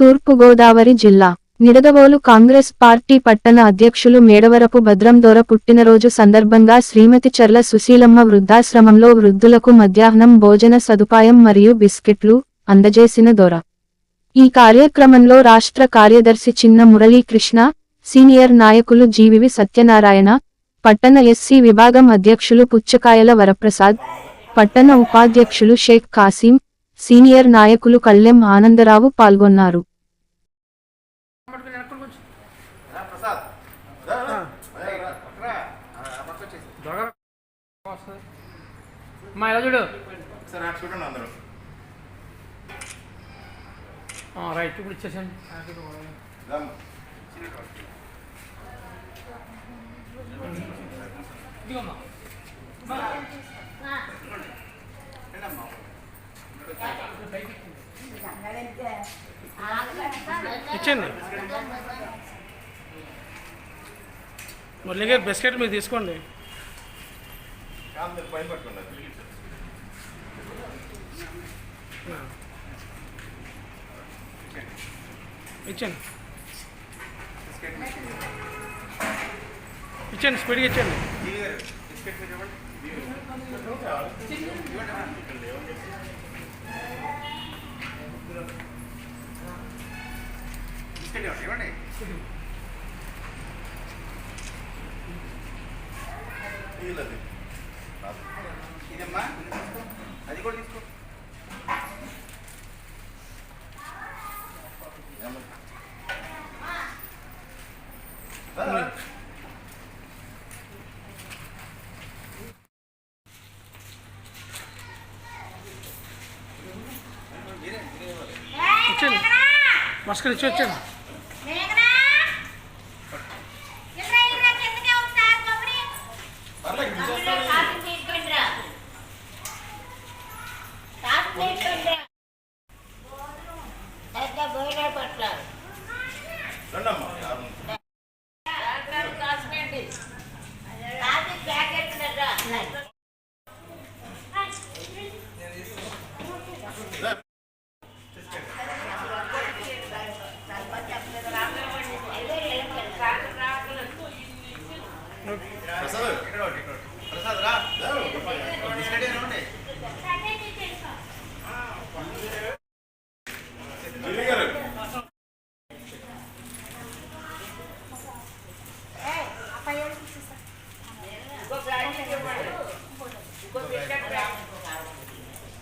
తూర్పుగోదావరి జిల్లా. నిడదవోలు కాంగ్రెస్ పార్టీ పట్టణ అధ్యక్షులు మేడవరపు భద్రందోర పుట్టినరోజు సందర్భంగా శ్రీమతి చర్ల సుశీలమ్మ వృద్ధాశ్రమంలో వృద్ధులకు మధ్యాహ్నం భోజన సదుపాయం మరియు బిస్కెట్లు అందజేసిన దొర. ఈ కార్యక్రమంలో రాష్ట్ర కార్యదర్శి చిన్న మురళీకృష్ణ సీనియర్ నాయకులు జీవివి సత్యనారాయణ పట్టణ ఎస్సీ విభాగం అధ్యక్షులు పుచ్చకాయల వరప్రసాద్ పట్టణ ఉపాధ్యక్షులు షేక్ కాసిం సీనియర్ నాయకులు కళ్ళెం ఆనందరావు పాల్గొన్నారు. అమ్మా ఇలా చూడు అటు చూడండి అందరూ. ఆ, రైట్ ఇప్పుడు ఇచ్చేసాను ఇచ్చేయండి. మురళి గారు బిస్కెట్ మీరు తీసుకోండి. మీరు పైన పట్టుకోండి అది. ఇచ్చేయండి ఇచ్చేయండి స్పీడ్గా మీరు ఇవ్వండి. బిస్కెట్ ఇవ్వండి, మస్కర్ ఇచ్చి వచ్చేయండి. ప్రసాద్. ప్రసాద్ రా రా. బిస్కెట్ ఏమైనా ఉంటే. జిల్లి గారు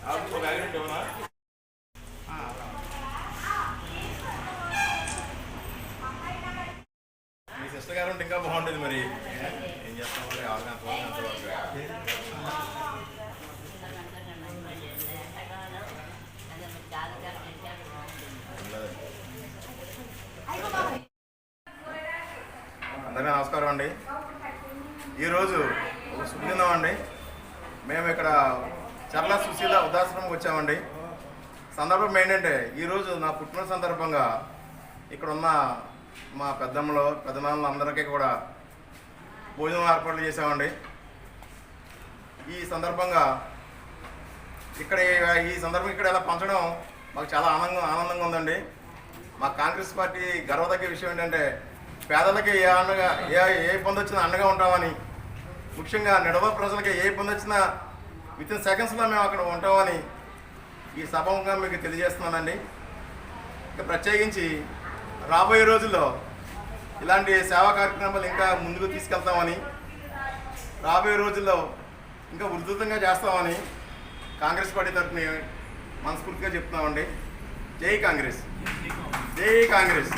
ఆకు ఒక బ్యాగ్ ఉంటే ఇవ్వనా? మీ గారు ఉంటే ఇంకా బాగుండేది మరి. ఏం చేస్తాం మరి? అందరికీ నమస్కారం అండి. ఈరోజు ఒక శుభదినం అండి. మేము ఇక్కడ చర్ల సుశీల వృద్ధాశ్రమంకి వచ్చామండి. సందర్భం ఏంటంటే ఈరోజు నా పుట్టిన సందర్భంగా ఇక్కడ ఉన్న మా పెద్దమ్మలు పెద్దనాన్నలు అందరికీ కూడా భోజనం ఏర్పాట్లు చేసామండి ఈ సందర్భంగా ఇక్కడ ఈ- ఈ సందర్భం ఇక్కడ ఇలా పంచడం మాకు చాలా ఆనందంగా ఆనందంగా ఉందండి. మా కాంగ్రెస్ పార్టీ గర్వదగ్గ విషయం ఏంటంటే పేదలకి ఏ అండగా ఏ ఏ ఇబ్బంది వచ్చినా అండగా ఉంటామని ముఖ్యంగా నిడవ ప్రజలకి ఏ ఇబ్బంది వచ్చినా విత్ ఇన్ సెకండ్స్లో మేము అక్కడ ఉంటామని ఈ సభంగా మీకు తెలియజేస్తున్నానండి. ఇక ప్రత్యేకించి రాబోయే రోజుల్లో ఇలాంటి సేవా కార్యక్రమాలు ఇంకా ముందుకు తీసుకెళ్తామని రాబోయే రోజుల్లో ఇంకా ఉధృతంగా చేస్తామని కాంగ్రెస్ పార్టీ తరఫున మనస్ఫూర్తిగా చెప్తున్నామండి. జై కాంగ్రెస్. జై కాంగ్రెస్.